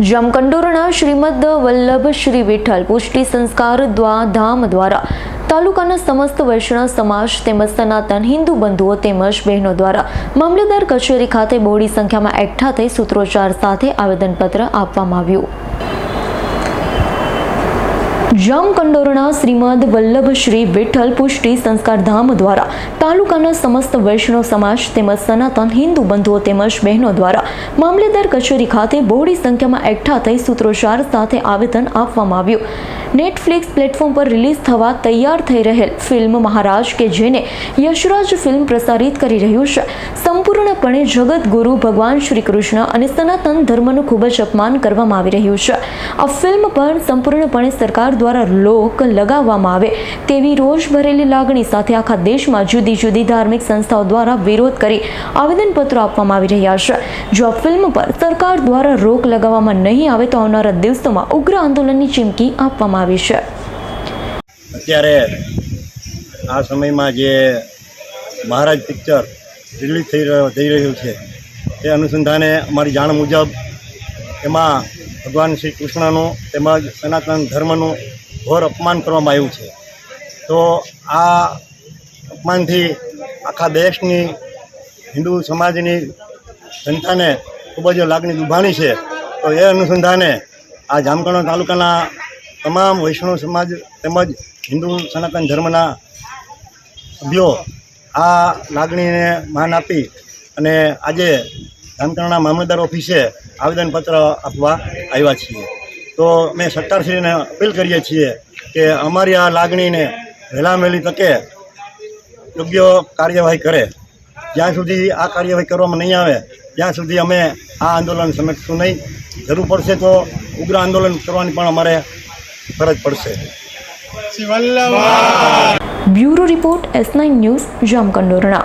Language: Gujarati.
જમકંડોરણા શ્રીમદ વલ્લભ શ્રી વિઠ્ઠલ પુષ્ટિ સંસ્કાર દ્વા ધામ દ્વારા તાલુકાના સમસ્ત વૈષ્ણવ સમાજ તેમજ સનાતન હિન્દુ બંધુઓ તેમજ બહેનો દ્વારા મામલેદાર કચેરી ખાતે બહોળી સંખ્યામાં એકઠા થઈ સૂત્રોચ્ચાર સાથે આવેદનપત્ર આપવામાં આવ્યું. જામકંડોરણા શ્રીમદ વલ્લભ શ્રી વિઠ્ઠલ પુષ્ટિ સંસ્કાર ધામ દ્વારા તાલુકાના સમસ્ત વૈષ્ણવ સમાજ તેમજ સનાતન હિન્દુ બંધુઓ તેમજ બહેનો દ્વારા મામલેદાર કચેરી ખાતે બહોળી સંખ્યામાં એકઠા થઈ સૂત્રોચ્ચાર સાથે આવેદન આપવામાં આવ્યું. નેટફ્લિક્સ પ્લેટફોર્મ પર રિલીઝ થવા તૈયાર થઈ રહેલ ફિલ્મ મહારાજ કે જેને યશરાજ ફિલ્મ પ્રસારિત કરી રહ્યું છે, સંપૂર્ણપણે જગત ગુરુ ભગવાન શ્રી કૃષ્ણ અને સનાતન ધર્મનું ખૂબ જ અપમાન કરવામાં આવી રહ્યું છે. આ ફિલ્મ પર સંપૂર્ણપણે સરકાર દ્વારા લોક લગાવવામાં આવે તેવી રોષ ભરેલી લાગણી સાથે આખા દેશમાં જુદી જુદી ધાર્મિક સંસ્થાઓ દ્વારા વિરોધ કરી આવેદનપત્રો આપવામાં આવી રહ્યા છે. જો આ ફિલ્મ પર સરકાર દ્વારા રોક લગાવવામાં નહીં આવે તો આવનારા દિવસોમાં ઉગ્ર આંદોલનની ચીમકી આપવામાં આવી છે. અત્યારે આ સમયમાં જે મહારાજ પિક્ચર રિલીઝ થઈ રહ્યો, થઈ રહ્યું છે, તે અનુસંધાને અમારી જાણ મુજબ એમાં ભગવાન શ્રી કૃષ્ણનું તેમજ સનાતન ધર્મનું ઘોર અપમાન કરવામાં આવ્યું છે. તો આ અપમાનથી આખા દેશની, હિન્દુ સમાજની જનતાને ખૂબ જ લાગણી દુભાણી છે. તો એ અનુસંધાને આ જામકંડોળ તાલુકાના તમામ વૈષ્ણવ સમાજ તેમજ હિન્દુ સનાતન ધર્મના સભ્યો આ લાગણીને માન આપી અને આજે જામકંડોળના મામલતદાર ઓફિસે આવેદનપત્ર આપવા આવ્યા છીએ. તો મેં સરકારશ્રીને અપીલ કરીએ છીએ કે અમારી આ લાગણીને વહેલામેલી તકે યોગ્ય કાર્યવાહી કરે. જ્યાં સુધી આ કાર્યવાહી કરવામાં નહીં આવે ત્યાં સુધી અમે આ આંદોલન સમેટશું નહીં. જરૂર પડશે તો ઉગ્ર આંદોલન કરવાની પણ અમારે ફરજ પડશે. Bureau report S nine news Jamkandorna.